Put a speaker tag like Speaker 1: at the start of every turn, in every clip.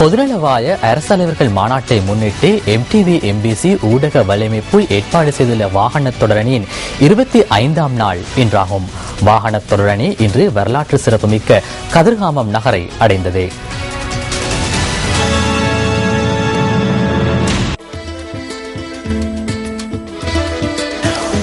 Speaker 1: பொதுநலவாய அரசலைவர்கள் மாநாட்டை முன்னிட்டு எம்டிவி எம்பிசி ஊடக வலையமைப்பு ஏற்பாடு செய்துள்ள வாகன தொடரணியின் இருபத்தி ஐந்தாம் நாள் இன்றாகும். வாகன தொடரணி இன்று வரலாற்று சிறப்புமிக்க கதிர்காமம் நகரை அடைந்தது.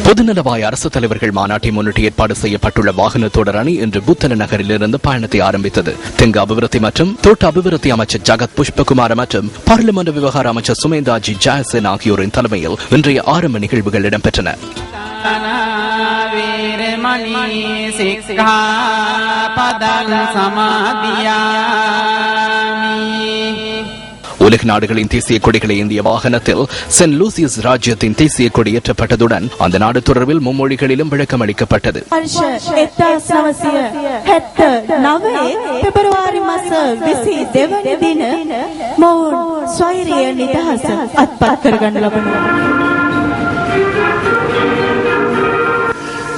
Speaker 2: பொதுநலவாய அரசு தலைவர்கள் மாநாட்டை முன்னிட்டு ஏற்பாடு செய்யப்பட்டுள்ள வாகனத்தோடர் அணி இன்று புத்தன நகரிலிருந்து பயணத்தை ஆரம்பித்தது. தெங்கு அபிவிருத்தி மற்றும் தோட்ட அபிவிருத்தி அமைச்சர் ஜகத் புஷ்பகுமார் மற்றும் பாராளுமன்ற விவகார அமைச்சர் சுமேந்தாஜி ஜாயசேன் ஆகியோரின் தலைமையில் இன்றைய ஆரம்ப நிகழ்வுகள் இடம்பெற்றன. நாடுகளின் தேசிய கொடிகளை ஏந்திய வாகனத்தில் சென்ட் லூசியஸ் ராஜ்யத்தின் தேசிய கொடி ஏற்றப்பட்டதுடன் அந்த நாடு தொடர்பில் மும்மொழிகளிலும் விளக்கம் அளிக்கப்பட்டது.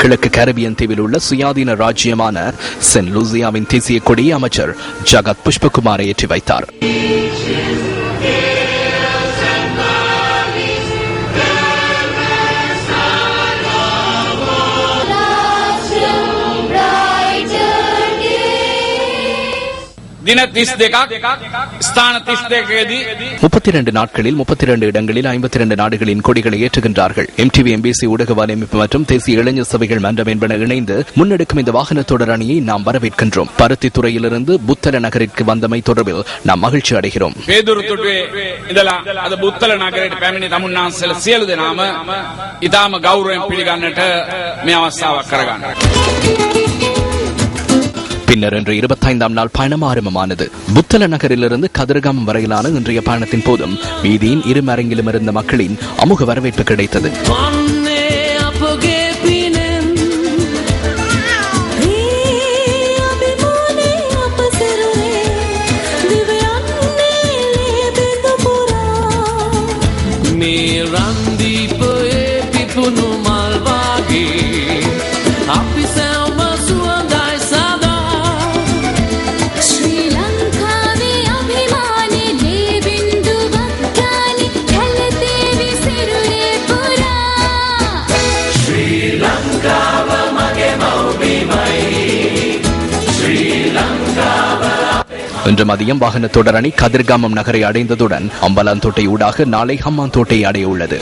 Speaker 2: கிழக்கு கரபியன் தீவில் உள்ள சுயாதீன ராஜ்யமான சென்ட் லூசியாவின் தேசிய கொடி அமைச்சர் ஜகத் புஷ்பகுமாரை ஏற்றி வைத்தார். முப்பத்தி இரண்டு நாட்களில் முப்பத்தி இரண்டு இடங்களில் ஐம்பத்தி இரண்டு நாடுகளின் கொடிகளை ஏற்றுகின்றார்கள். எம்டிவி எம்பிசி ஊடக வலையமைப்பு மற்றும் தேசிய இளைஞர் சபைகள் மன்றம் என்பன இணைந்து முன்னெடுக்கும் இந்த வாகன தொடர் அணியை நாம் வரவேற்கின்றோம். பருத்தி துறையிலிருந்து புத்தல நகரிற்கு வந்தமை தொடர்பில் நாம் மகிழ்ச்சி அடைகிறோம்.
Speaker 3: இதாம கௌரவம் பிடிகான
Speaker 2: பின்னர் இன்று இருபத்தைந்தாம் நாள் பயணம் ஆரம்பமானது. புத்தல நகரிலிருந்து கதிர்காமம் வரையிலான இன்றைய பயணத்தின் போதும் வீதியின் இரு மரங்கிலும் இருந்த மக்களின் அமுக வரவேற்பு கிடைத்தது.
Speaker 4: Mira
Speaker 2: இன்று மதியம் வாகன தொடர் அணி கதிர்காமம் நகரை அடைந்ததுடன் அம்பலாந்தோட்டை ஊடாக நாளை ஹம்மாந்தோட்டை அடைய உள்ளது